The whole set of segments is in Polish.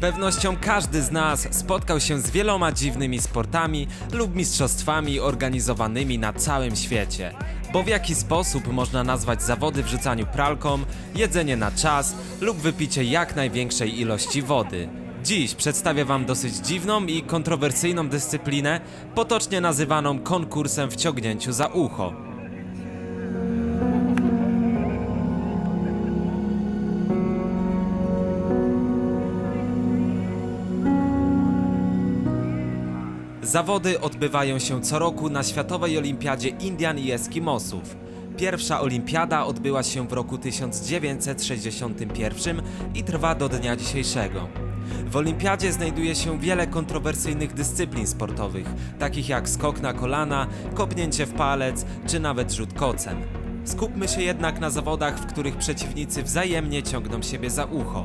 pewnością każdy z nas spotkał się z wieloma dziwnymi sportami lub mistrzostwami organizowanymi na całym świecie. Bo w jaki sposób można nazwać zawody w rzucaniu pralką, jedzenie na czas lub wypicie jak największej ilości wody? Dziś przedstawię Wam dosyć dziwną i kontrowersyjną dyscyplinę, potocznie nazywaną konkursem w ciągnięciu za ucho. Zawody odbywają się co roku na Światowej Olimpiadzie Indian i Eskimosów. Pierwsza olimpiada odbyła się w roku 1961 i trwa do dnia dzisiejszego. W olimpiadzie znajduje się wiele kontrowersyjnych dyscyplin sportowych, takich jak skok na kolana, kopnięcie w palec czy nawet rzut kocem. Skupmy się jednak na zawodach, w których przeciwnicy wzajemnie ciągną siebie za ucho.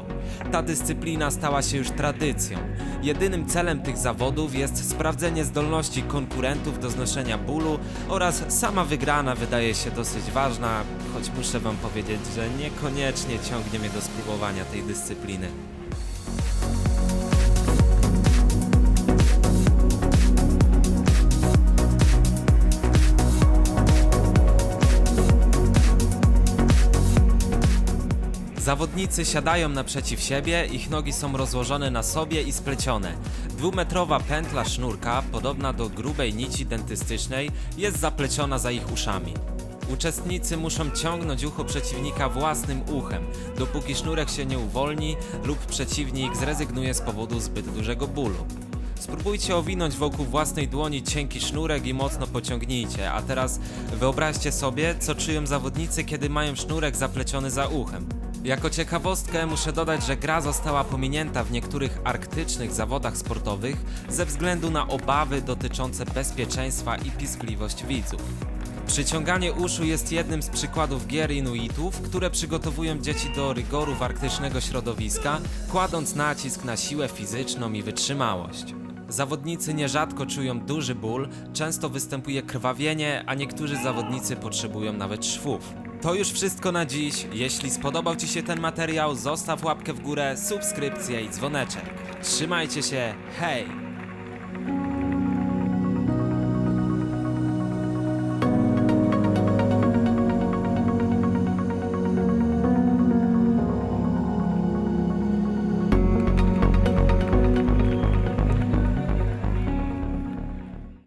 Ta dyscyplina stała się już tradycją. Jedynym celem tych zawodów jest sprawdzenie zdolności konkurentów do znoszenia bólu oraz sama wygrana wydaje się dosyć ważna, choć muszę wam powiedzieć, że niekoniecznie ciągnie mnie do spróbowania tej dyscypliny. Zawodnicy siadają naprzeciw siebie, ich nogi są rozłożone na sobie i splecione. Dwumetrowa pętla sznurka, podobna do grubej nici dentystycznej, jest zapleciona za ich uszami. Uczestnicy muszą ciągnąć ucho przeciwnika własnym uchem, dopóki sznurek się nie uwolni lub przeciwnik zrezygnuje z powodu zbyt dużego bólu. Spróbujcie owinąć wokół własnej dłoni cienki sznurek i mocno pociągnijcie, a teraz wyobraźcie sobie, co czują zawodnicy, kiedy mają sznurek zapleciony za uchem. Jako ciekawostkę muszę dodać, że gra została pominięta w niektórych arktycznych zawodach sportowych ze względu na obawy dotyczące bezpieczeństwa i piskliwość widzów. Przyciąganie uszu jest jednym z przykładów gier Inuitów, które przygotowują dzieci do rygorów arktycznego środowiska, kładąc nacisk na siłę fizyczną i wytrzymałość. Zawodnicy nierzadko czują duży ból, często występuje krwawienie, a niektórzy zawodnicy potrzebują nawet szwów. To już wszystko na dziś. Jeśli spodobał Ci się ten materiał, zostaw łapkę w górę, subskrypcję i dzwoneczek. Trzymajcie się, hej!